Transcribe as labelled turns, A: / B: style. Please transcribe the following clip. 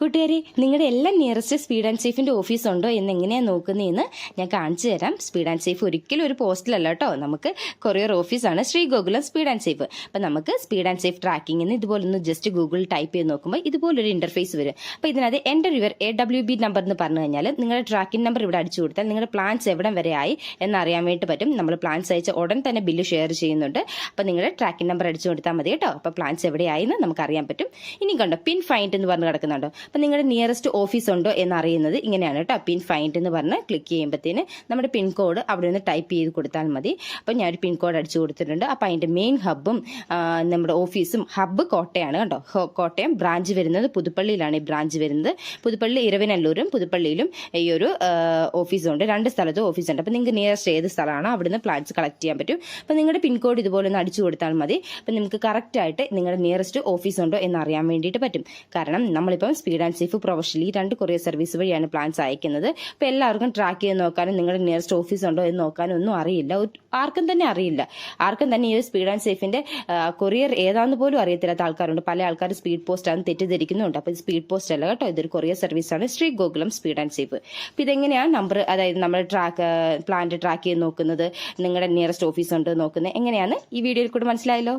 A: കൂട്ടുകാരി നിങ്ങളുടെ എല്ലാ നിയറസ്റ്റ് സ്പീഡ് ആൻഡ് സേഫിന്റെ ഓഫീസ് ഉണ്ടോ എന്ന് എങ്ങനെയാണ് നോക്കുന്നതെന്ന് ഞാൻ കാണിച്ചു തരാം. സ്പീഡ് ആൻഡ് സേഫ് ഒരിക്കലും ഒരു പോസ്റ്റിലല്ല കേട്ടോ നമുക്ക് കൊറിയർ ഓഫീസാണ് Shri Gokulam speed and safe അപ്പം നമുക്ക് സ്പീഡ് ആൻഡ് സേഫ് ട്രാക്കിംഗ് എന്ന് ഇതുപോലൊന്ന് ജസ്റ്റ് ഗൂഗിൾ ടൈപ്പ് ചെയ്ത് നോക്കുമ്പോൾ ഇതുപോലൊരു ഇന്റർഫേസ് വരും. അപ്പോൾ ഇതിനകത്ത് എന്റെ river A W B number എന്ന് പറഞ്ഞു കഴിഞ്ഞാൽ നിങ്ങളുടെ ട്രാക്കിംഗ് നമ്പർ ഇവിടെ അടിച്ചു കൊടുത്താൽ നിങ്ങളുടെ പ്ലാൻസ് എവിടെ വരെ ആയി എന്നറിയാൻ വേണ്ടി പറ്റും. നമ്മൾ പ്ലാൻസ് അയച്ച ഉടൻ തന്നെ ബില്ല് ഷെയർ ചെയ്യുന്നുണ്ട്. അപ്പോൾ നിങ്ങളുടെ ട്രാക്കിംഗ് നമ്പർ അടിച്ചു കൊടുത്താൽ മതി കേട്ടോ അപ്പോൾ പ്ലാൻസ് എവിടെയായി നമുക്ക് അറിയാൻ പറ്റും. ഇനി കണ്ടോ പിൻ ഫൈൻഡ് എന്ന് പറഞ്ഞ് കിടക്കുന്നുണ്ടോ? അപ്പം നിങ്ങളുടെ നിയറസ്റ്റ് ഓഫീസ് ഉണ്ടോ എന്ന് അറിയുന്നത് ഇങ്ങനെയാണ് കേട്ടോ പിൻ ഫൈൻഡ് എന്ന് പറഞ്ഞ് ക്ലിക്ക് ചെയ്യുമ്പോഴത്തേന് നമ്മുടെ പിൻ കോഡ് അവിടെ നിന്ന് ടൈപ്പ് ചെയ്ത് കൊടുത്താൽ മതി. അപ്പം ഞാനൊരു പിൻ കോഡ് അടിച്ചു കൊടുത്തിട്ടുണ്ട്. അപ്പം അതിന്റെ മെയിൻ ഹബ്ബും നമ്മുടെ ഓഫീസും ഹബ്ബ് കോട്ടയാണ് കേട്ടോ കോട്ടയം ബ്രാഞ്ച് വരുന്നത് പുതുപ്പള്ളിയിലാണ് ഈ ബ്രാഞ്ച് വരുന്നത്. പുതുപ്പള്ളി ഇരവിനല്ലൂരും പുതുപ്പള്ളിയിലും ഈ ഒരു ഓഫീസുണ്ട് രണ്ട് സ്ഥലത്തും ഓഫീസുണ്ട് അപ്പം നിങ്ങൾക്ക് നിയറസ്റ്റ് ഏത് സ്ഥലമാണോ അവിടുന്ന് പ്ലാൻസ് കളക്ട് ചെയ്യാൻ പറ്റും. അപ്പം നിങ്ങളുടെ പിൻ കോഡ് ഇതുപോലെ ഒന്ന് അടിച്ചു കൊടുത്താൽ മതി. അപ്പം നിങ്ങൾക്ക് കറക്റ്റായിട്ട് നിങ്ങളുടെ നിയറസ്റ്റ് ഓഫീസ് ഉണ്ടോ എന്ന് അറിയാൻ വേണ്ടിയിട്ട് പറ്റും. കാരണം നമ്മളിപ്പം സ്പീഡ് ആൻഡ് സേഫ് പ്രൊഫഷണലി രണ്ട് കൊറിയർ സർവീസ് വഴിയാണ് പ്ലാൻസ് അയക്കുന്നത്. അപ്പോൾ എല്ലാവർക്കും ട്രാക്ക് ചെയ്ത് നോക്കാനും നിങ്ങളുടെ നിയറസ്റ്റ് ഓഫീസ് ഉണ്ടോ എന്ന് നോക്കാനും ഒന്നും അറിയില്ല. ആർക്കും തന്നെ അറിയില്ല. ആർക്കും തന്നെ ഈ ഒരു സ്പീഡ് ആൻഡ് സേഫിന്റെ കൊറിയർ ഏതാന്ന് പോലും അറിയത്തില്ലാത്ത ആൾക്കാരുണ്ട്. പല ആൾക്കാർ സ്പീഡ് പോസ്റ്റ് ആണ് തെറ്റിദ്ധരിക്കുന്നുണ്ട്. അപ്പോൾ ഇത് സ്പീഡ് പോസ്റ്റ് അല്ല കേട്ടോ. ഇതൊരു കൊറിയർ സർവീസാണ് Shri Gokulam speed and safe അപ്പോൾ ഇതെങ്ങനെയാണ് നമ്പർ അതായത് നമ്മൾ ട്രാക്ക് പ്ലാന്റ് ട്രാക്ക് ചെയ്ത് നോക്കുന്നത്? നിങ്ങളുടെ നിയറസ്റ്റ് ഓഫീസ് ഉണ്ടോ നോക്കുന്നത്? എങ്ങനെയാണ്? ഈ വീഡിയോയിൽ കൂടെ മനസ്സിലായല്ലോ?